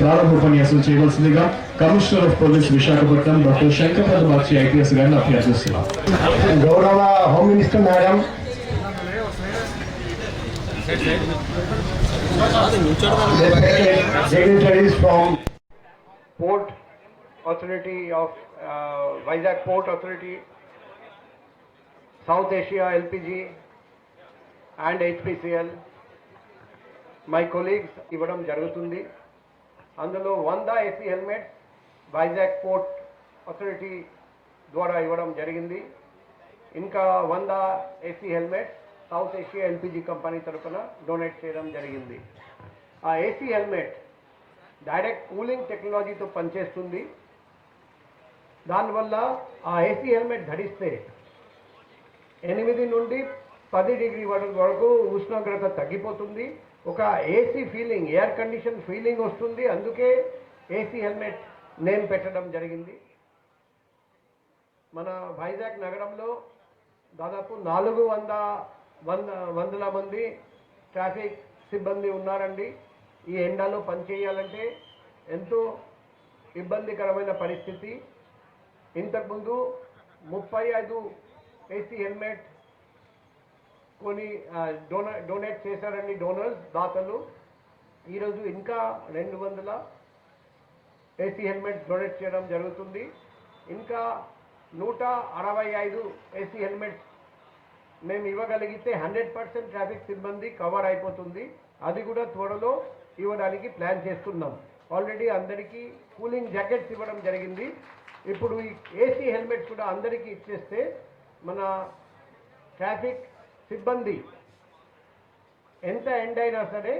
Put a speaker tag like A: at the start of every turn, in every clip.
A: ప్రారంభ ఉపన్యాసం చేయవలసిందిగా commissioner of police Visakhapatnam doctor Shankar March IPS గారిని అభ్యర్థిస్తున్నాం.
B: గౌరవ home minister madam. Port authority of Vizag port authority South Asia LPG and HPCL my colleagues ఇవ్వడం జరుగుతుంది. అందులో వంద AC helmets Vizag port authority ద్వారా ఇవ్వడం జరిగింది. ఇంకా వంద AC helmets South Asia LPG company తరఫున డొనేట్ చేయడం జరిగింది. ఆ ఏసీ హెల్మెట్ డైరెక్ట్ కూలింగ్ టెక్నాలజీతో పనిచేస్తుంది. దానివల్ల ఆ ఏసీ హెల్మెట్ ధరిస్తే ఎనిమిది నుండి పది డిగ్రీ వరకు ఉష్ణోగ్రత తగ్గిపోతుంది. ఒక AC feeling air condition feeling వస్తుంది. అందుకే ఏసీ హెల్మెట్ నేమ్ పెట్టడం జరిగింది. మన వైజాగ్ నగరంలో దాదాపు నాలుగు వంద వంద వందల మంది ట్రాఫిక్ సిబ్బంది ఉన్నారండి. ఈ ఎండలో పనిచేయాలంటే ఎంతో ఇబ్బందికరమైన పరిస్థితి. ఇంతకుముందు ముప్పై ఐదు ఏసీ హెల్మెట్ కొన్ని డోన డొనేట్ చేశారండి డోనర్స్ దాతలు. ఈరోజు ఇంకా రెండు వందల ఏసీ హెల్మెట్స్ డొనేట్ చేయడం జరుగుతుంది. ఇంకా నూట అరవై ఐదు ఏసీ హెల్మెట్స్ మేము ఇవ్వగలిగితే హండ్రెడ్ పర్సెంట్ ట్రాఫిక్ సిబ్బంది కవర్ అయిపోతుంది. అది కూడా త్వరలో ఇవ్వడానికి ప్లాన్ చేస్తున్నాం. ఆల్రెడీ అందరికీ కూలింగ్ జాకెట్స్ ఇవ్వడం జరిగింది. ఇప్పుడు ఈ ఏసీ హెల్మెట్స్ కూడా అందరికీ ఇచ్చేస్తే మన ట్రాఫిక్ సిబ్బంది. ఎంత ఎండ్ అయినా సరే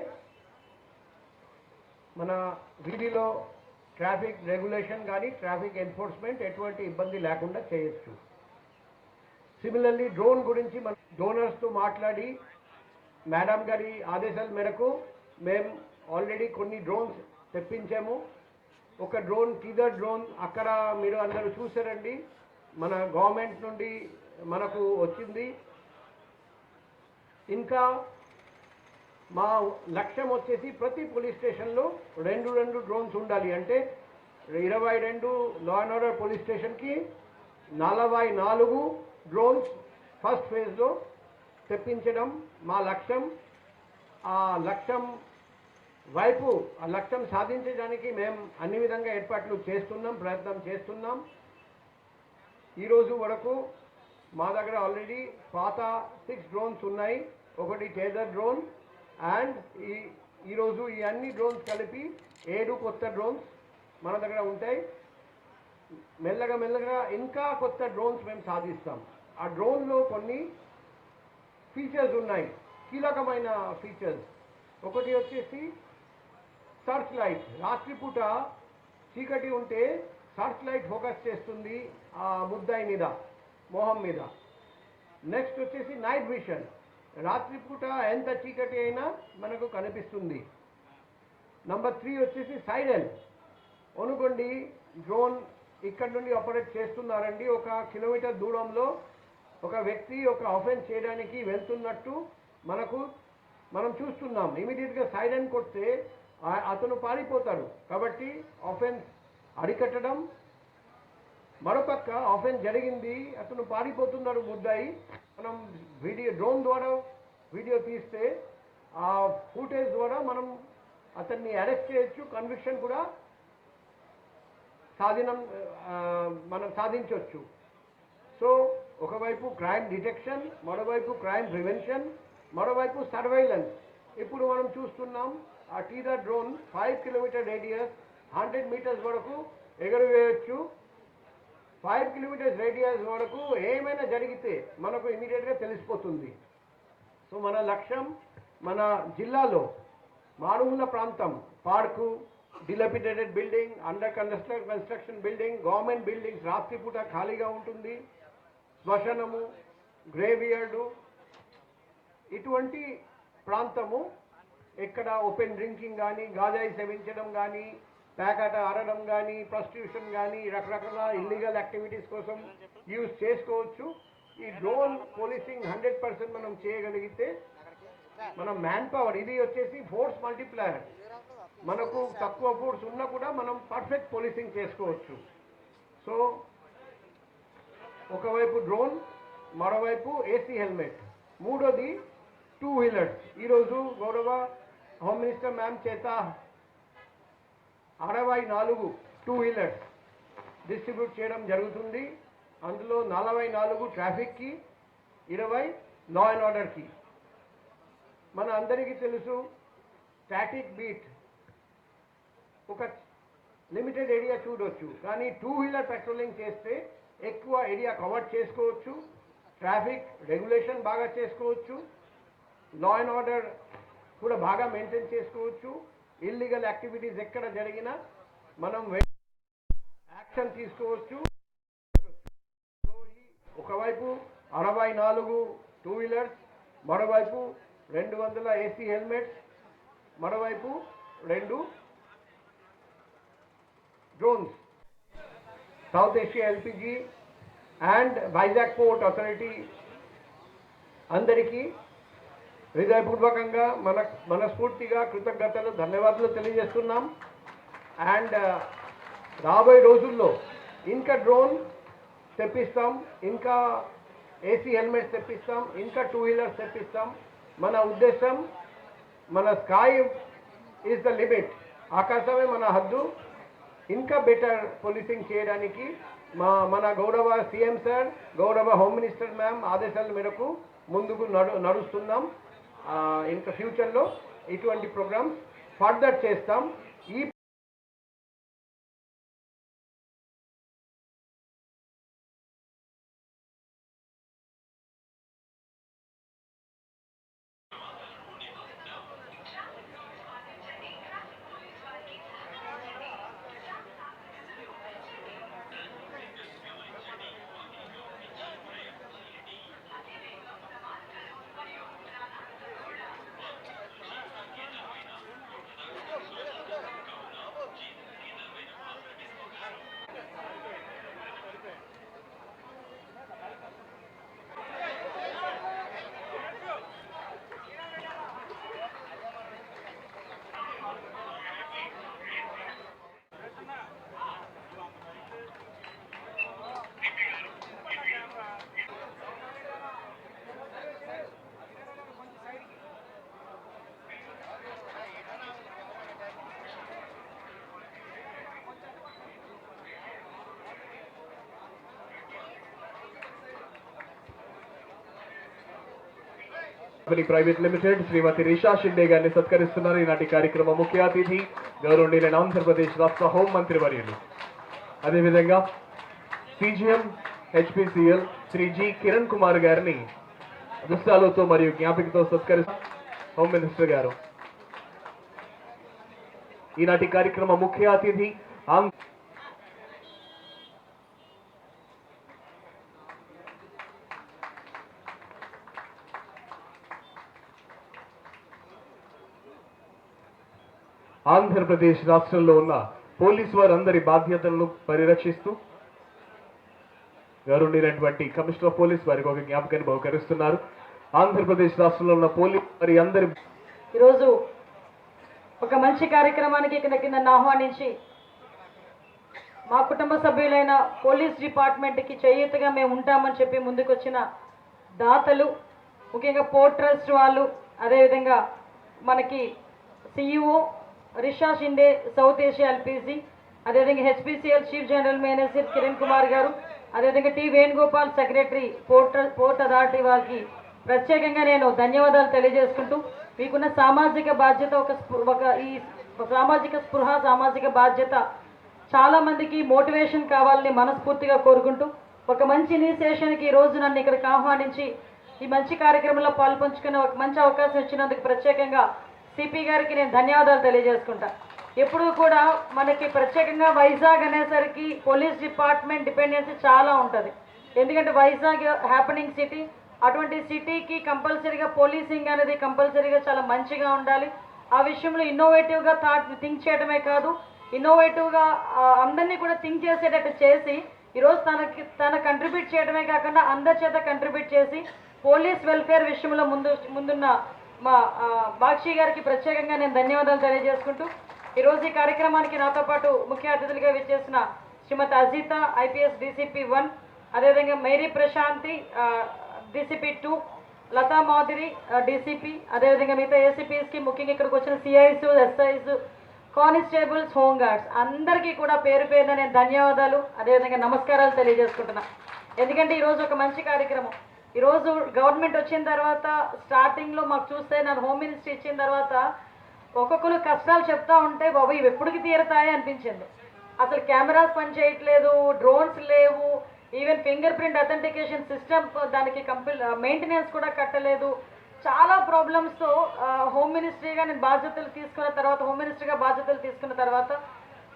B: మన వీధిలో ట్రాఫిక్ రెగ్యులేషన్ కానీ ట్రాఫిక్ ఎన్ఫోర్స్మెంట్ ఎటువంటి ఇబ్బంది లేకుండా చేయొచ్చు. సిమిలర్లీ డ్రోన్ గురించి మన డోనర్స్తో మాట్లాడి మేడం గారి ఆదేశాల మేరకు మేము ఆల్రెడీ కొన్ని డ్రోన్స్ తెప్పించాము. ఒక డ్రోన్ టీజర్ డ్రోన్ అక్కడ మీరు అందరూ చూసారండి మన గవర్నమెంట్ నుండి మనకు వచ్చింది. ఇంకా మా లక్ష్యం వచ్చేసి ప్రతి పోలీస్ స్టేషన్లో రెండు రెండు డ్రోన్స్ ఉండాలి. అంటే ఇరవై రెండు లా అండ్ ఆర్డర్ పోలీస్ స్టేషన్కి నలభై నాలుగు డ్రోన్స్ ఫస్ట్ ఫేజ్లో తెప్పించడం మా లక్ష్యం. ఆ లక్ష్యం వైపు ఆ లక్ష్యం సాధించడానికి మేము అన్ని విధంగా ఏర్పాట్లు చేస్తున్నాం ప్రయత్నం చేస్తున్నాం. ఈరోజు వరకు మా దగ్గర ఆల్రెడీ పాత సిక్స్ డ్రోన్స్ ఉన్నాయి. ఒకటి టేజర్ డ్రోన్ అండ్ ఈ ఈరోజు ఈ అన్ని డ్రోన్స్ కలిపి ఏడు కొత్త డ్రోన్స్ మన దగ్గర ఉంటాయి. మెల్లగా మెల్లగా ఇంకా కొత్త డ్రోన్స్ మేము సాధిస్తాం. ఆ డ్రోన్లో కొన్ని ఫీచర్స్ ఉన్నాయి. కీలకమైన ఫీచర్స్ ఒకటి వచ్చేసి సర్చ్ లైట్ రాత్రిపూట చీకటి ఉంటే సర్చ్ లైట్ ఫోకస్ చేస్తుంది ఆ ముద్దాయి మీద. మొహం మీద. నెక్స్ట్ వచ్చేసి నైట్ విషన్ రాత్రిపూట ఎంత చీకటి అయినా మనకు కనిపిస్తుంది. నంబర్ త్రీ వచ్చేసి సైరన్ అనుకోండి డ్రోన్ ఇక్కడ నుండి ఆపరేట్ చేస్తున్నారండి. ఒక కిలోమీటర్ దూరంలో ఒక వ్యక్తి ఒక అఫెన్స్ చేయడానికి వెళ్తున్నట్టు మనకు మనం చూస్తున్నాం. ఇమీడియట్గా సైరన్ కొడితే అతను పారిపోతాడు. కాబట్టి ఆఫెన్స్ అరికట్టడం మరోపక్క ఆఫెన్స్ జరిగింది అతను పారిపోతున్నాడు ముద్దాయి. మనం వీడియో డ్రోన్ ద్వారా వీడియో తీస్తే ఆ ఫూటేజ్ ద్వారా మనం అతన్ని అరెస్ట్ చేయొచ్చు కన్విక్షన్ కూడా సాధనం మనం సాధించవచ్చు సో ఒకవైపు క్రైమ్ డిటెక్షన్ మరోవైపు క్రైమ్ ప్రివెన్షన్ మరోవైపు సర్వైలెన్స్. ఇప్పుడు మనం చూస్తున్నాం ఆ teaser drone five kilometre radius hundred metres వరకు ఎగరవేయచ్చు. ఫైవ్ కిలోమీటర్స్ రేడియస్ వరకు ఏమైనా జరిగితే మనకు ఇమీడియట్గా తెలిసిపోతుంది. సో మన లక్ష్యం మన జిల్లాలో మారుమూల ప్రాంతం park dilapidated building under construct construction building government buildings రాత్రిపూట ఖాళీగా ఉంటుంది. శ్మశనము గ్రేవియార్డు ఇటువంటి ప్రాంతము ఎక్కడ ఓపెన్ డ్రింకింగ్ కానీ గాజాయి సేవించడం కానీ ప్యాకాట ఆడడం కానీ ప్రాస్టిట్యూషన్ కానీ రకరకాల ఇల్లీగల్ యాక్టివిటీస్ కోసం యూజ్ చేసుకోవచ్చు. ఈ డ్రోన్ పోలీసింగ్ హండ్రెడ్ పర్సెంట్ మనం చేయగలిగితే మనం మ్యాన్ పవర్ ఇది వచ్చేసి ఫోర్స్ మల్టిప్లయర్ మనకు తక్కువ ఫోర్స్ ఉన్నా కూడా మనం పర్ఫెక్ట్ పోలీసింగ్ చేసుకోవచ్చు. సో ఒకవైపు డ్రోన్ మరోవైపు ఏసీ హెల్మెట్ మూడోది టూ వీలర్స్ ఈరోజు గౌరవ హోమ్ మినిస్టర్ మ్యామ్ చేత అరవై నాలుగు టూ వీలర్స్ డిస్ట్రిబ్యూట్ చేయడం జరుగుతుంది. అందులో నలభై నాలుగు ట్రాఫిక్కి ఇరవై లా అండ్ ఆర్డర్కి. మన అందరికీ తెలుసు స్టాటిక్ బీట్ ఒక లిమిటెడ్ ఏరియా చూడొచ్చు. కానీ టూ వీలర్ పెట్రోలింగ్ చేస్తే ఎక్కువ ఏరియా కవర్ చేసుకోవచ్చు. ట్రాఫిక్ రెగ్యులేషన్ బాగా చేసుకోవచ్చు. లా అండ్ ఆర్డర్ కూడా బాగా మెయింటైన్ చేసుకోవచ్చు. ఇల్లీగల్ యాక్టివిటీస్ ఎక్కడ జరిగినా మనం యాక్షన్ తీసుకోవచ్చు. ఒకవైపు అరవై నాలుగు టూ వీలర్స్ మరోవైపు రెండు వందల ఏసీ హెల్మెట్స్ మరోవైపు రెండు drones South Asia LPG and Vizag port authority అందరికీ హృదయపూర్వకంగా మన మనస్ఫూర్తిగా కృతజ్ఞతలు ధన్యవాదాలు తెలియజేస్తున్నాం. అండ్ uh, రాబోయే రోజుల్లో ఇంకా డ్రోన్ తెప్పిస్తాం ఇంకా ఏసీ హెల్మెట్స్ తెప్పిస్తాం ఇంకా టూ వీలర్స్ తెప్పిస్తాం. మన ఉద్దేశం మన స్కై ఈజ్ ద లిమిట్ ఆకాశమే మన హద్దు. ఇంకా బెటర్ పోలీసింగ్ చేయడానికి మా మన గౌరవ సీఎం సార్ గౌరవ హోమ్ మినిస్టర్ మ్యామ్ ఆదేశాల మేరకు ముందుకు నడు నడుస్తున్నాం. ఇంకా ఫ్యూచర్లో ఇటువంటి ప్రోగ్రామ్స్ ఫర్దర్ చేస్తాం ఈ
C: company private limited Shrimati Risha Shinde గారిని సత్కరిస్తున్నారు. ఈనాటి కార్యక్రమ ముఖ్య అతిథి గౌరవనీయులైన ఆంధ్రప్రదేశ్ రాష్ట్ర హోం మంత్రి వర్యులు. అదేవిధంగా CGM HPCL Shri G Kiran Kumar గారిని దుస్తాలతో మరియు జ్ఞాపికతో సత్కరిస్తారు హోమ్ మినిస్టర్ గారు. ఈనాటి కార్యక్రమ ముఖ్య అతిథి ఆంధ్ర ఆంధ్రప్రదేశ్ రాష్ట్రంలో ఉన్న పోలీసు వారందరి బాధ్యతలను పరిరక్షిస్తూ గౌరవనీయులైనటువంటి కమిషనర్ ఆఫ్ పోలీస్ వారికి ఒక జ్ఞాపకాన్ని బహుకరిస్తున్నారు. ఆంధ్రప్రదేశ్ రాష్ట్రంలో ఉన్న పోలీస్ వారి అందరి
D: ఈరోజు ఒక మంచి కార్యక్రమానికి ఇక్కడ కింద ఆహ్వానించి మా కుటుంబ సభ్యులైన పోలీస్ డిపార్ట్మెంట్కి చేయూతగా మేము ఉంటామని చెప్పి ముందుకొచ్చిన దాతలు ముఖ్యంగా పోర్ట్ ట్రస్ట్ వాళ్ళు అదేవిధంగా మనకి CEO Risha Shinde South Asia LPG అదేవిధంగా HPCL chief general manager Kiran Kumar garu అదేవిధంగా T Venugopal secretary port port authority వారికి ప్రత్యేకంగా నేను ధన్యవాదాలు తెలియజేసుకుంటూ మీకున్న సామాజిక బాధ్యత ఒక స్పృ- ఒక ఈ సామాజిక స్పృహ సామాజిక బాధ్యత చాలామందికి మోటివేషన్ కావాలని మనస్ఫూర్తిగా కోరుకుంటూ ఒక మంచి ఇనిషియేషన్కి ఈరోజు రోజు నన్ను ఇక్కడికి ఆహ్వానించి ఈ మంచి కార్యక్రమంలో పాల్పంచుకునే ఒక మంచి అవకాశం ఇచ్చినందుకు ప్రత్యేకంగా సిపి గారికి నేను ధన్యవాదాలు తెలియజేసుకుంటా. ఎప్పుడు కూడా మనకి ప్రత్యేకంగా వైజాగ్ అనేసరికి పోలీస్ డిపార్ట్మెంట్ డిపెండెన్సీ చాలా ఉంటుంది. ఎందుకంటే వైజాగ్ హ్యాపెనింగ్ సిటీ అటువంటి సిటీకి కంపల్సరీగా పోలీసింగ్ అనేది కంపల్సరీగా చాలా మంచిగా ఉండాలి. ఆ విషయంలో ఇన్నోవేటివ్గా థాట్ థింక్ చేయడమే కాదు. ఇన్నోవేటివ్గా అందరినీ కూడా థింక్ చేసేటట్టు చేసి ఈరోజు తనకి తన కంట్రిబ్యూట్ చేయడమే కాకుండా అందరి చేత కంట్రిబ్యూట్ చేసి పోలీస్ వెల్ఫేర్ విషయంలో ముందు ముందున్న మా బాక్షి గారికి ప్రత్యేకంగా నేను ధన్యవాదాలు తెలియజేసుకుంటూ ఈరోజు ఈ కార్యక్రమానికి నాతో పాటు ముఖ్య అతిథులుగా విచ్చేసిన Shrimati Ajitha IPS DCP one అదేవిధంగా Mary Prashanti DCP two Lata Madhuri DCP అదేవిధంగా మిగతా ఏసీపీస్కి ముఖ్యంగా ఇక్కడికి వచ్చిన CIs SIs constables home guards అందరికీ కూడా పేరు పేరున నేను ధన్యవాదాలు అదేవిధంగా నమస్కారాలు తెలియజేసుకుంటున్నా. ఎందుకంటే ఈరోజు ఒక మంచి కార్యక్రమం. ఈరోజు గవర్నమెంట్ వచ్చిన తర్వాత స్టార్టింగ్లో మాకు చూస్తే నన్ను హోమ్ మినిస్ట్రీ ఇచ్చిన తర్వాత ఒక్కొక్కరు కష్టాలు చెప్తా ఉంటే బాబు ఇవి ఎప్పటికి తీరతాయి? అనిపించింది. అసలు కెమెరాస్ పనిచేయట్లేదు డ్రోన్స్ లేవు even fingerprint authentication system దానికి కంపెల్ మెయింటెనెన్స్ కూడా కట్టలేదు. చాలా ప్రాబ్లమ్స్తో హోమ్ మినిస్ట్రీగా నేను బాధ్యతలు తీసుకున్న తర్వాత హోమ్ మినిస్ట్రీగా బాధ్యతలు తీసుకున్న తర్వాత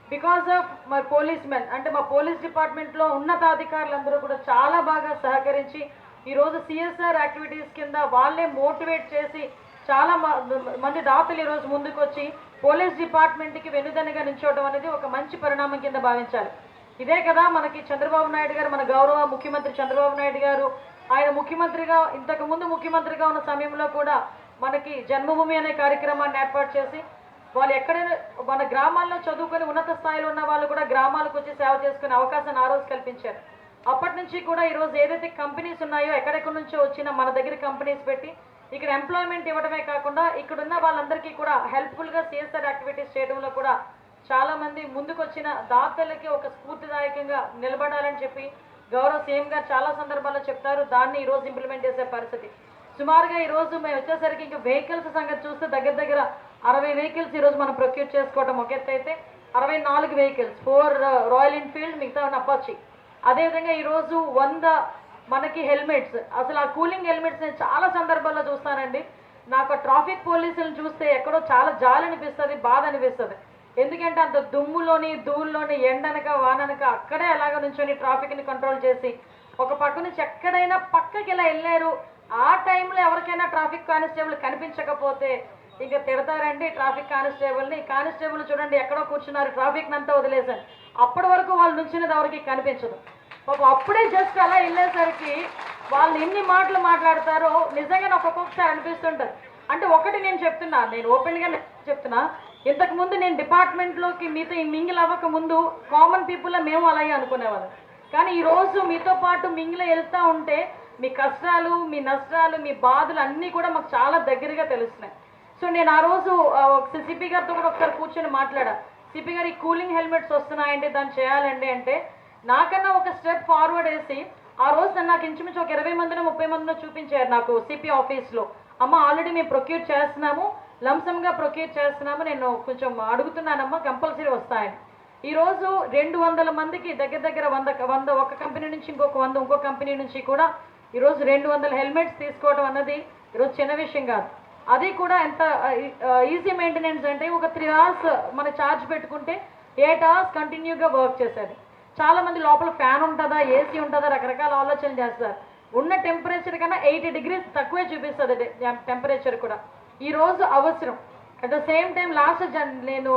D: because of my policemen అంటే మా పోలీస్ డిపార్ట్మెంట్లో ఉన్నతాధికారులందరూ కూడా చాలా బాగా సహకరించి ఈరోజు సిఎస్ఆర్ యాక్టివిటీస్ కింద వాళ్ళే మోటివేట్ చేసి చాలా మ- మంది దాతలు ఈరోజు ముందుకు వచ్చి పోలీస్ డిపార్ట్మెంట్కి వెనుదనగా నిల్చోవడం అనేది ఒక మంచి పరిణామం కింద భావించాలి ఇదే కదా మనకి చంద్రబాబు నాయుడు గారు మన గౌరవ ముఖ్యమంత్రి చంద్రబాబు నాయుడు గారు. ఆయన ముఖ్యమంత్రిగా ఇంతకుముందు ముఖ్యమంత్రిగా ఉన్న సమయంలో కూడా మనకి జన్మభూమి అనే కార్యక్రమాన్ని ఏర్పాటు చేసి వాళ్ళు ఎక్కడైనా మన గ్రామాల్లో చదువుకొని ఉన్నత స్థాయిలో ఉన్న వాళ్ళు కూడా గ్రామాలకు వచ్చి సేవ చేసుకునే అవకాశాన్ని ఆ రోజు కల్పించారు. అప్పటి నుంచి కూడా ఈరోజు ఏదైతే కంపెనీస్ ఉన్నాయో ఎక్కడెక్కడి నుంచో వచ్చిన మన దగ్గర కంపెనీస్ పెట్టి ఇక్కడ ఎంప్లాయ్మెంట్ ఇవ్వడమే కాకుండా ఇక్కడ ఉన్న వాళ్ళందరికీ కూడా హెల్ప్ఫుల్గా సిఎస్ఆర్ యాక్టివిటీస్ చేయడంలో కూడా చాలామంది ముందుకొచ్చిన దాతలకి ఒక స్ఫూర్తిదాయకంగా నిలబడాలని చెప్పి గౌరవ సీఎం గారు చాలా సందర్భాల్లో చెప్తారు. దాన్ని ఈరోజు ఇంప్లిమెంట్ చేసే పరిస్థితి. సుమారుగా ఈరోజు మేము వచ్చేసరికి ఇంకా వెహికల్స్ సంగతి చూస్తే దగ్గర దగ్గర అరవై వెహికల్స్ ఈరోజు మనం ప్రొక్యూర్ చేసుకోవడం ఒక ఎత్తు అయితే అరవై నాలుగు వెహికల్స్ ఫోర్ రాయల్ ఎన్ఫీల్డ్ మిగతా అపాచి అదేవిధంగా ఈరోజు వంద మనకి హెల్మెట్స్. అసలు ఆ కూలింగ్ హెల్మెట్స్ నేను చాలా సందర్భాల్లో చూస్తానండి. నాకు ట్రాఫిక్ పోలీసులను చూస్తే ఎక్కడో చాలా జాలి అనిపిస్తుంది బాధ అనిపిస్తుంది. ఎందుకంటే అంత దుమ్ములోని ధూళ్ళలోని ఎండనక వాననక అక్కడే అలాగ నుంచొని ట్రాఫిక్ని కంట్రోల్ చేసి ఒక పక్క నుంచి ఎక్కడైనా పక్కకి ఇలా వెళ్ళారు. ఆ టైంలో ఎవరికైనా ట్రాఫిక్ కానిస్టేబుల్ కనిపించకపోతే ఇంకా తిడతారండి ట్రాఫిక్ కానిస్టేబుల్ని. కానిస్టేబుల్ చూడండి ఎక్కడో కూర్చున్నారు ట్రాఫిక్ అంతా వదిలేసాను అప్పటి వరకు వాళ్ళు నుంచినది ఎవరికి కనిపించదు. పాపం అప్పుడే జస్ట్ అలా వెళ్ళేసరికి వాళ్ళు ఎన్ని మాటలు మాట్లాడతారో నిజంగా నాకు ఒక్కొక్కసారి అనిపిస్తుంటుంది. అంటే ఒకటి నేను చెప్తున్నా నేను ఓపెన్గా చెప్తున్నా ఇంతకుముందు నేను డిపార్ట్మెంట్లోకి మీతో మింగిల్ అవ్వక ముందు కామన్ పీపుల్ మేము అలాగే అనుకునేవాళ్ళం. కానీ ఈరోజు మీతో పాటు మింగిల వెళ్తా ఉంటే మీ కష్టాలు మీ నష్టాలు మీ బాధలు అన్నీ కూడా మాకు చాలా దగ్గరగా తెలుస్తున్నాయి. సో నేను ఆ రోజు సిసిపి గారితో కూడా ఒకసారి కూర్చొని మాట్లాడా. సిపి గారు ఈ కూలింగ్ హెల్మెట్స్ వస్తున్నాయండి దాన్ని చేయాలండి అంటే నాకన్నా ఒక స్టెప్ ఫార్వర్డ్ వేసి ఆ రోజు నన్ను నాకు ఇంచుమించు ఒక ఇరవై మందినో ముప్పై మందినో చూపించారు నాకు సిపి ఆఫీస్లో. అమ్మ ఆల్రెడీ మేము ప్రొక్యూర్ చేస్తున్నాము లంసంగా ప్రొక్యూర్ చేస్తున్నాము నేను కొంచెం అడుగుతున్నానమ్మా కంపల్సరీ వస్తాయని. ఈరోజు రెండు వందల మందికి దగ్గర దగ్గర వంద వంద ఒక కంపెనీ నుంచి ఇంకొక వంద ఇంకో కంపెనీ నుంచి కూడా ఈరోజు రెండు వందల హెల్మెట్స్ తీసుకోవడం అన్నది ఈరోజు చిన్న విషయం కాదు. అది కూడా ఎంత ఈజీ మెయింటెనెన్స్ అంటే ఒక త్రీ అవర్స్ మన ఛార్జ్ పెట్టుకుంటే ఎయిట్ అవర్స్ కంటిన్యూగా వర్క్ చేసేది. చాలా మంది లోపల ఫ్యాన్ ఉంటుందా ఏసీ ఉంటుందా రకరకాల ఆలోచనలు చేస్తారు. ఉన్న టెంపరేచర్ కన్నా ఎయిటీ డిగ్రీస్ తక్కువే చూపిస్తుంది టెంపరేచర్ కూడా. ఈరోజు అవసరం. At the same time last Jan నేను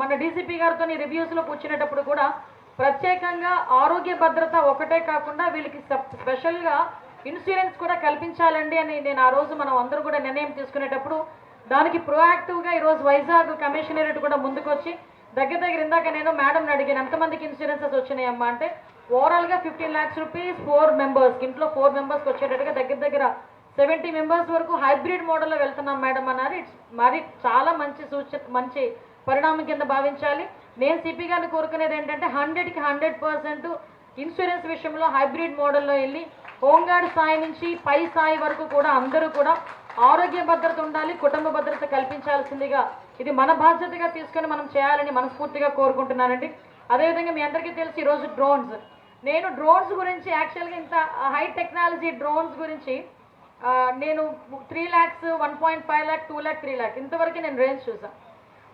D: మన డీసీపీ గారితో రివ్యూస్లో కూర్చునేటప్పుడు కూడా ప్రత్యేకంగా ఆరోగ్య భద్రత ఒకటే కాకుండా వీళ్ళకి స్పెషల్గా ఇన్సూరెన్స్ కూడా కల్పించాలండి అని నేను ఆ రోజు మనం అందరూ కూడా నిర్ణయం తీసుకునేటప్పుడు దానికి ప్రోయాక్టివ్గా ఈరోజు వైజాగ్ కమిషనరేట్ కూడా ముందుకొచ్చి దగ్గర దగ్గర ఇందాక నేను మేడం అడిగాను ఎంతమందికి ఇన్సూరెన్సెస్ వచ్చినాయమ్మా? అంటే ఓవరాల్గా ఫిఫ్టీన్ ల్యాక్స్ రూపీస్ ఫోర్ మెంబర్స్కి ఇంట్లో ఫోర్ మెంబర్స్కి వచ్చేటట్టుగా దగ్గర దగ్గర సెవెంటీ మెంబర్స్ వరకు హైబ్రిడ్ మోడల్లో వెళ్తున్నాం మేడం అన్నారు. ఇట్స్ మరి చాలా మంచి సూచ మంచి పరిణామం కింద భావించాలి. నేను సిపి గారిని కోరుకునేది ఏంటంటే హండ్రెడ్కి హండ్రెడ్ పర్సెంట్ ఇన్సూరెన్స్ విషయంలో హైబ్రిడ్ మోడల్లో వెళ్ళి హోంగార్డ్ స్థాయి నుంచి పై స్థాయి వరకు కూడా అందరూ కూడా ఆరోగ్య భద్రత ఉండాలి కుటుంబ భద్రత కల్పించాల్సిందిగా ఇది మన బాధ్యతగా తీసుకొని మనం చేయాలని మనస్ఫూర్తిగా కోరుకుంటున్నానండి. అదేవిధంగా మీ అందరికీ తెలిసి ఈరోజు డ్రోన్స్ నేను డ్రోన్స్ గురించి యాక్చువల్గా ఇంత హై టెక్నాలజీ డ్రోన్స్ గురించి నేను three lakhs one point five lakh two lakh three lakh ఇంతవరకు నేను రేంజ్ చూసాను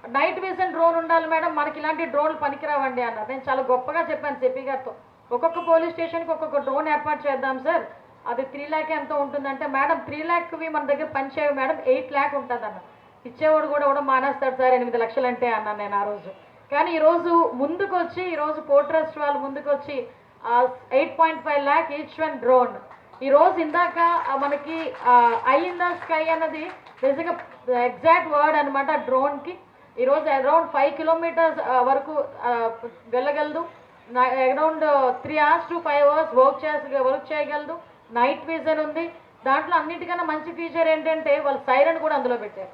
D: నైట్ విజన్ డ్రోన్ ఉండాలి మేడం మనకి ఇలాంటి డ్రోన్లు పనికిరావండి అన్నారు. నేను చాలా గొప్పగా చెప్పాను చెప్పి గారితో. ఒక్కొక్క పోలీస్ స్టేషన్కి ఒక్కొక్క డ్రోన్ ఏర్పాటు చేద్దాం సార్. అది త్రీ ల్యాక్ ఎంత ఉంటుందంటే మేడం త్రీ ల్యాక్వి మన దగ్గర పనిచేయవు మేడం. ఎయిట్ ల్యాక్ ఉంటుంది అన్న ఇచ్చేవాడు కూడా కూడా మానేస్తాడు సార్ ఎనిమిది లక్షలు అంటే అన్నాను నేను ఆ రోజు. కానీ ఈరోజు ముందుకు వచ్చి ఈరోజు పోర్ట్ ట్రస్ట్ వాళ్ళు ముందుకు వచ్చి eight point five lakh each one drone. ఈరోజు ఇందాక మనకి ఐ ఇన్ ద స్కై అన్నది నిజంగా ఎగ్జాక్ట్ వర్డ్ అనమాట డ్రోన్కి. ఈరోజు అరౌండ్ ఫైవ్ కిలోమీటర్స్ వరకు వెళ్ళగలదు. Around three hours to five hours work చేసే వర్క్ చేయగలదు. నైట్ విజన్ ఉంది. దాంట్లో అన్నిటికన్నా మంచి ఫీచర్ ఏంటంటే వాళ్ళు సైరన్ కూడా అందులో పెట్టారు.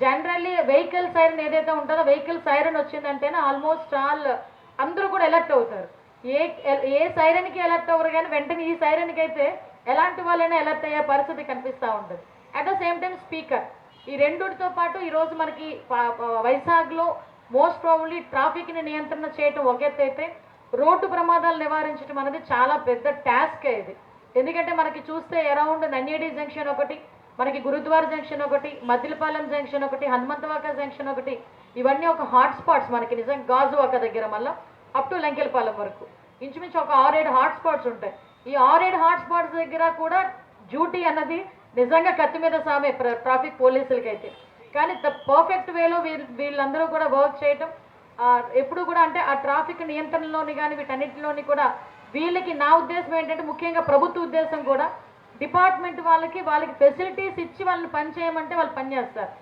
D: జనరల్లీ వెహికల్ సైరన్ ఏదైతే ఉంటుందో వెహికల్ సైరన్ వచ్చిందంటేనే ఆల్మోస్ట్ ఆల్ అందరూ కూడా ఎలర్ట్ అవుతారు. ఏ ఏ సైరన్కి ఎలర్ట్ అవ్వరు కానీ వెంటనే ఈ సైరన్కి అయితే ఎలాంటి వాళ్ళైనా ఎలర్ట్ అయ్యే పరిస్థితి కనిపిస్తూ ఉంటుంది. At the same time speaker ఈ రెండుతో పాటు ఈరోజు మనకి వైజాగ్లో మోస్ట్ ప్రాబ్లీ ట్రాఫిక్ని నియంత్రణ చేయటం ఒక ఎత్తు అయితే రోడ్డు ప్రమాదాలు నివారించడం అనేది చాలా పెద్ద టాస్క్ ఇది. ఎందుకంటే మనకి చూస్తే అరౌండ్ నన్యేడి జంక్షన్ ఒకటి మనకి గురుద్వార జంక్షన్ ఒకటి మద్దిలపాలెం జంక్షన్ ఒకటి హనుమంతవాక జంక్షన్ ఒకటి ఇవన్నీ ఒక హాట్ స్పాట్స్ మనకి నిజం గాజువాక దగ్గర మళ్ళీ అప్ టు లంకెలపాలెం వరకు. ఇంచుమించు ఒక ఆరేడు హాట్ స్పాట్స్ ఉంటాయి. ఈ ఆరేడు హాట్ స్పాట్స్ దగ్గర కూడా డ్యూటీ అన్నది నిజంగా కత్తి మీద సామే ప్ర- ట్రాఫిక్ పోలీసులకి అయితే కానీ ద పర్ఫెక్ట్ వేలో వీళ్ళు వీళ్ళందరూ కూడా వర్క్ చేయటం ఎప్పుడు కూడా అంటే ఆ ట్రాఫిక్ నియంత్రణలోని కానీ వీటన్నిటిలోని కూడా వీళ్ళకి నా ఉద్దేశం ఏంటంటే ముఖ్యంగా ప్రభుత్వ ఉద్దేశం కూడా డిపార్ట్మెంట్ వాళ్ళకి వాళ్ళకి ఫెసిలిటీస్ ఇచ్చి వాళ్ళని పని చేయమంటే వాళ్ళు పని చేస్తారు.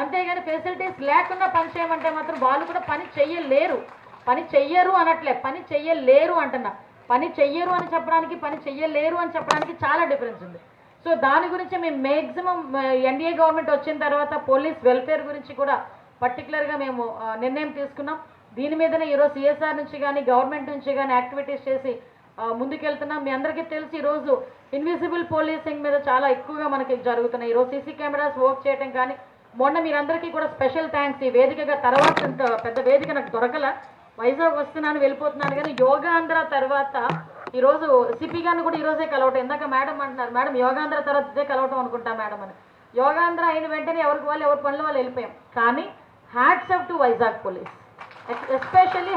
D: అంతేగాని ఫెసిలిటీస్ లేకుండా పని చేయమంటే మాత్రం వాళ్ళు కూడా పని చెయ్యలేరు. పని చెయ్యరు అనట్లే పని చెయ్యలేరు అంటున్నా. పని చెయ్యరు అని చెప్పడానికి పని చెయ్యలేరు అని చెప్పడానికి చాలా డిఫరెన్స్ ఉంది. సో దాని గురించి మేము మ్యాక్సిమం ఎన్డీఏ గవర్నమెంట్ వచ్చిన తర్వాత పోలీస్ వెల్ఫేర్ గురించి కూడా పర్టికులర్గా మేము నిర్ణయం తీసుకున్నాం. దీని మీదనే ఈరోజు సిఎస్ఆర్ నుంచి కానీ గవర్నమెంట్ నుంచి కానీ యాక్టివిటీస్ చేసి ముందుకెళ్తున్నాం. మీ అందరికీ తెలిసి ఈరోజు ఇన్విజిబుల్ పోలీసింగ్ మీద చాలా ఎక్కువగా మనకి జరుగుతున్నాయి. ఈరోజు సీసీ కెమెరాస్ వర్క్ చేయడం కానీ మొన్న మీరందరికీ కూడా స్పెషల్ థ్యాంక్స్ ఈ వేదికగా తర్వాత ఇంత పెద్ద వేదిక నాకు దొరకల. వైజాగ్ వస్తున్నాను వెళ్ళిపోతున్నాను కానీ యోగాంధ్ర తర్వాత ఈరోజు సిపి గారిని కూడా ఈరోజే కలవటం. ఇందాక మేడం అంటున్నారు మేడం యోగాంధ్ర తర్వాత ఇదే కలవటం అనుకుంటా మేడం అని. యోగాంధ్ర అయిన వెంటనే ఎవరికి వాళ్ళు ఎవరి పనులు వాళ్ళు వెళ్ళిపోయాం. కానీ hats off to Vizag police especially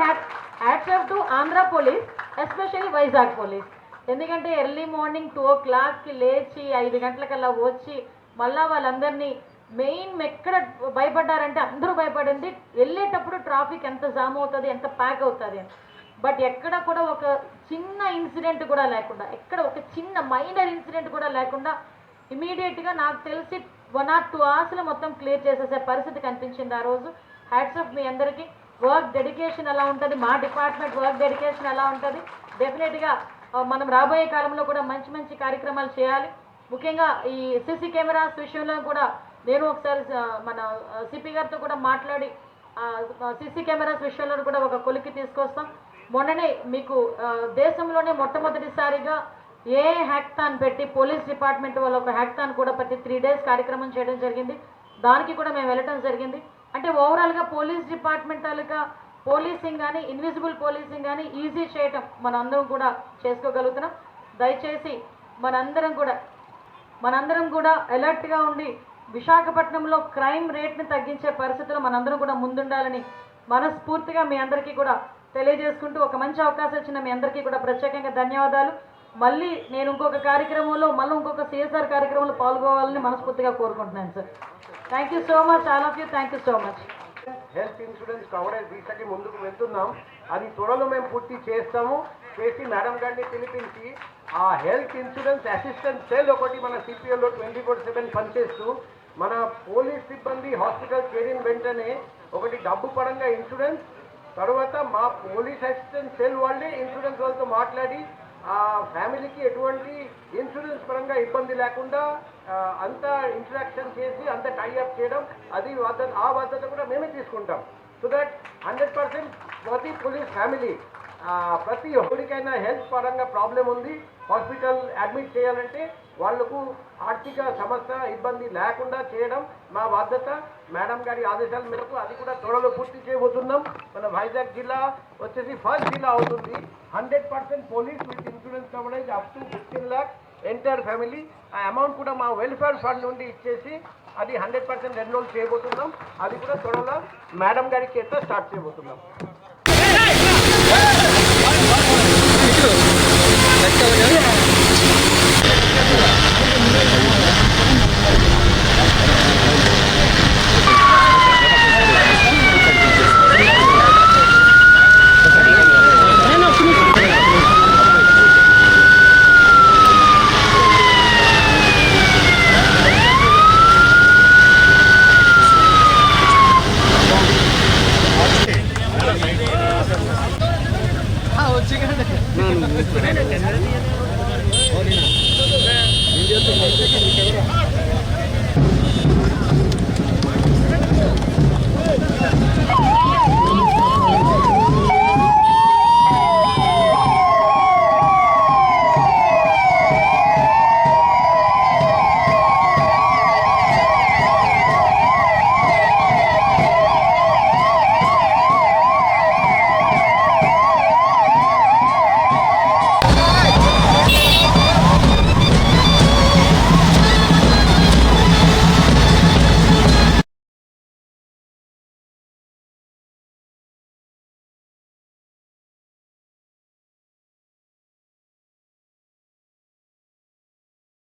D: hats off to Andhra police especially Vizag police ఎందుకంటే ఎర్లీ మార్నింగ్ టూ ఓ క్లాక్కి లేచి ఐదు గంటలకల్లా వచ్చి మళ్ళీ వాళ్ళందరినీ మెయిన్ ఎక్కడ భయపడ్డారంటే అందరూ భయపడింది వెళ్ళేటప్పుడు ట్రాఫిక్ ఎంత జామ్ అవుతుంది ఎంత ప్యాక్ అవుతుంది అని. బట్ ఎక్కడ కూడా ఒక చిన్న ఇన్సిడెంట్ కూడా లేకుండా ఎక్కడ ఒక చిన్న మైనర్ ఇన్సిడెంట్ కూడా లేకుండా ఇమీడియట్గా నాకు తెలిసి వన్ ఆర్ టూ అవర్స్లో మొత్తం క్లియర్ చేసేసే పరిస్థితి కనిపించింది ఆ రోజు. హ్యాట్స్ ఆఫ్ మీ అందరికీ. వర్క్ డెడికేషన్ ఎలా ఉంటుంది? మా డిపార్ట్మెంట్ వర్క్ డెడికేషన్ ఎలా ఉంటుంది? డెఫినెట్గా మనం రాబోయే కాలంలో కూడా మంచి మంచి కార్యక్రమాలు చేయాలి. ముఖ్యంగా ఈ సీసీ కెమెరాస్ విషయంలో కూడా నేను ఒకసారి మన సిపి గారితో కూడా మాట్లాడి సీసీ కెమెరాస్ విషయంలో కూడా ఒక కొలికి తీసుకొస్తాం. మొన్ననే మీకు దేశంలోనే మొట్టమొదటిసారిగా ఏ హ్యాక్థాన్ పెట్టి పోలీస్ డిపార్ట్మెంట్ వాళ్ళ ఒక హ్యాక్థాన్ కూడా ప్రతి త్రీ డేస్ కార్యక్రమం చేయడం జరిగింది. దానికి కూడా మేము వెళ్ళటం జరిగింది. అంటే ఓవరాల్గా పోలీస్ డిపార్ట్మెంట్ తాలూకా పోలీసింగ్ కానీ ఇన్విజిబుల్ పోలీసింగ్ కానీ ఈజీ చేయటం మనందరం కూడా చేసుకోగలుగుతున్నాం. దయచేసి మనందరం కూడా మనందరం కూడా అలర్ట్గా ఉండి విశాఖపట్నంలో క్రైమ్ రేట్ని తగ్గించే పరిస్థితుల్లో మనందరం కూడా ముందుండాలని మనస్ఫూర్తిగా మీ అందరికీ కూడా తెలియజేసుకుంటూ ఒక మంచి అవకాశం ఇచ్చిన మీ అందరికీ కూడా ప్రత్యేకంగా ధన్యవాదాలు. మళ్ళీ నేను ఇంకొక కార్యక్రమంలో మళ్ళీ ఇంకొక సిఎస్ఆర్ కార్యక్రమంలో పాల్గొవాలని మనస్ఫూర్తిగా కోరుకుంటున్నాను sir thank you so much all of you thank you so much
B: health insurance coverage దీక్షకి ముందుకు వెళ్తున్నాం. అది త్వరలో మేము పూర్తి చేస్తాము. చేసి మేడం గారిని పిలిపించి ఆ హెల్త్ ఇన్సూరెన్స్ అసిస్టెంట్ సెల్ ఒకటి మన సిపిఎల్లో ట్వంటీ ఫోర్ సెవెన్ పనిచేస్తూ మన పోలీస్ సిబ్బంది హాస్పిటల్ చేరిన వెంటనే ఒకటి డబ్బు పరంగా ఇన్సూరెన్స్ తర్వాత మా పోలీస్ అసిస్టెంట్ సెల్ వాళ్ళే ఇన్సూరెన్స్ వాళ్ళతో మాట్లాడి ఆ ఫ్యామిలీకి ఎటువంటి ఇన్సూరెన్స్ పరంగా ఇబ్బంది లేకుండా అంతా ఇంట్రాక్షన్ చేసి అంత టైఅప్ చేయడం అది బాధ్యత ఆ బాధ్యత కూడా మేమే తీసుకుంటాం. సో దట్ హండ్రెడ్ పర్సెంట్ ప్రతి పోలీస్ ఫ్యామిలీ ప్రతి ఒక్కరికైనా హెల్త్ పరంగా ప్రాబ్లం ఉంది హాస్పిటల్ అడ్మిట్ చేయాలంటే వాళ్ళకు ఆర్థిక సమస్య ఇబ్బంది లేకుండా చేయడం మా బాధ్యత. మేడం గారి ఆదేశాల మేరకు అది కూడా త్వరలో పూర్తి చేయబోతున్నాం. మన వైజాగ్ జిల్లా వచ్చేసి ఫస్ట్ జిల్లా అవుతుంది. Hundred percent police with insurance coverage up to fifteen lakhs entire family. ఆ అమౌంట్ కూడా మా వెల్ఫేర్ ఫండ్ నుండి ఇచ్చేసి అది హండ్రెడ్ పర్సెంట్ ఎన్రోల్ చేయబోతున్నాం. అది కూడా త్వరలో మేడం గారి చేత స్టార్ట్ చేయబోతున్నాం.